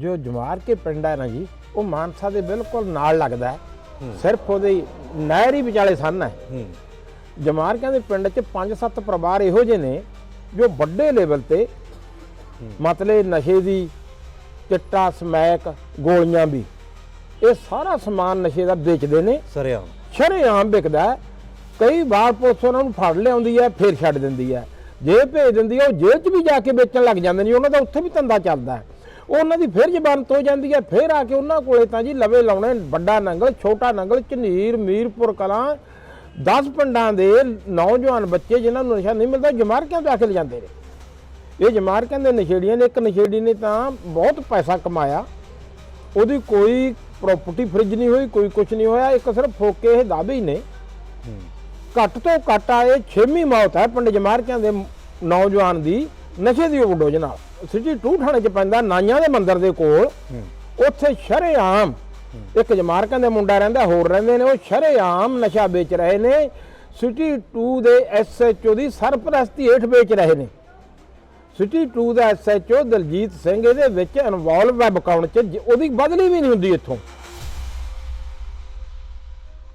ਜੋ ਜਮਾਰ ਕੇ ਪਿੰਡ ਹੈ ਨਾ ਜੀ ਉਹ ਮਾਨਸਾ ਦੇ ਬਿਲਕੁਲ ਨਾਲ ਲੱਗਦਾ ਹੈ। ਸਿਰਫ ਉਹਦੇ ਨਹਿਰੀ ਵਿਚਾਲੇ ਸੰਨ ਹੈ। ਹੂੰ। ਜਮਾਰ ਕਹਿੰਦੇ ਪਿੰਡ 'ਚ 5-7 ਪਰਿਵਾਰ ਇਹੋ ਜਿਹੇ ਨੇ ਜੋ ਵੱਡੇ ਲੈਵਲ ਤੇ ਮਤਲਬ ਨਸ਼ੇ ਦੀ ਚਿੱਟਾ ਸਮੈਕ ਗੋਲੀਆਂ ਵੀ। ਇਹ ਸਾਰਾ ਸਮਾਨ ਨਸ਼ੇ ਦਾ ਵੇਚਦੇ ਨੇ। ਸਰਿਆਮ। ਸ਼ਰੇਆਮ ਵਿਕਦਾ ਹੈ। ਕਈ ਵਾਰ ਪੁਲਿਸ ਉਹਨਾਂ ਨੂੰ ਫੜ ਲਿਆਉਂਦੀ ਹੈ ਫਿਰ ਛੱਡ ਦਿੰਦੀ ਹੈ। ਜੇ ਭੇਜ ਦਿੰਦੀ ਹੈ ਉਹ ਜੇਲ੍ਹ 'ਚ ਵੀ ਜਾ ਕੇ ਵੇਚਣ ਲੱਗ ਜਾਂਦੇ ਨੇ ਉਹਨਾਂ ਦਾ ਉੱਥੇ ਵੀ ਧੰਦਾ ਚੱਲਦਾ ਹੈ। ਉਹਨਾਂ ਦੀ ਫਿਰ ਜ਼ਬਾਨ ਤੋਂ ਜਾਂਦੀ ਹੈ ਫਿਰ ਆ ਕੇ ਉਹਨਾਂ ਕੋਲੇ ਤਾਂ ਜੀ ਲਵੇ ਲਾਉਣੇ ਵੱਡਾ ਨੰਗਲ ਛੋਟਾ ਨੰਗਲ ਝਨੀਰ ਮੀਰਪੁਰ ਕਲਾਂ 10 ਪਿੰਡਾਂ ਦੇ ਨੌਜਵਾਨ ਬੱਚੇ ਜਿਨ੍ਹਾਂ ਨੂੰ ਨਸ਼ਾ ਨਹੀਂ ਮਿਲਦਾ ਜਮਾਰਕਿਆਂ ਤੋਂ ਆ ਕੇ ਲਿਜਾਂਦੇ ਨੇ। ਇਹ ਜਮਾਰਕਿਆਂ ਦੇ ਨਸ਼ੇੜੀਆਂ ਨੇ ਇੱਕ ਨਸ਼ੇੜੀ ਨੇ ਤਾਂ ਬਹੁਤ ਪੈਸਾ ਕਮਾਇਆ। ਉਹਦੀ ਕੋਈ ਪ੍ਰਾਪਰਟੀ ਫ੍ਰਿਜ ਨਹੀਂ ਹੋਈ ਕੋਈ ਕੁਝ ਨਹੀਂ ਹੋਇਆ ਇੱਕ ਸਿਰਫ ਫੋਕੇ ਇਹ ਦਾਅਵੇ ਹੀ ਨੇ। ਘੱਟ ਤੋਂ ਘੱਟ ਆ ਇਹ ਛੇਵੀਂ ਮੌਤ ਹੈ ਪਿੰਡ ਜਮਾਰਕਿਆਂ ਦੇ ਨੌਜਵਾਨ ਦੀ। ਨਸ਼ੇ ਦੀ ਓਵਰਡੋਜ਼ ਨਾਲ। ਸਿਟੀ 2 ਥਾਣੇ 'ਚ ਪੈਂਦਾ ਨਾਈਆਂ ਦੇ ਮੰਦਿਰ ਦੇ ਕੋਲ। ਉੱਥੇ ਸ਼ਰੇਆਮ ਇੱਕ ਜਮਾਰਕਾਂ ਦੇ ਮੁੰਡਾ ਰਹਿੰਦਾ ਹੋਰ ਰਹਿੰਦੇ ਨੇ ਉਹ ਸ਼ਰੇਆਮ ਨਸ਼ਾ ਵੇਚ ਰਹੇ ਨੇ। ਸਿਟੀ 2 ਦੇ ਐਸਐਚਓ ਦੀ ਸਰਪ੍ਰਸਤੀ ਹੇਠ ਵੇਚ ਰਹੇ ਨੇ। ਸਿਟੀ 2 ਦਾ ਐਸਐਚਓ ਦਲਜੀਤ ਸਿੰਘ ਇਹਦੇ ਵਿੱਚ ਇਨਵੋਲਵ ਹੈ ਬਕਾਉਣ ਚ ਉਹਦੀ ਬਦਲੀ ਵੀ ਨਹੀਂ ਹੁੰਦੀ ਇੱਥੋਂ।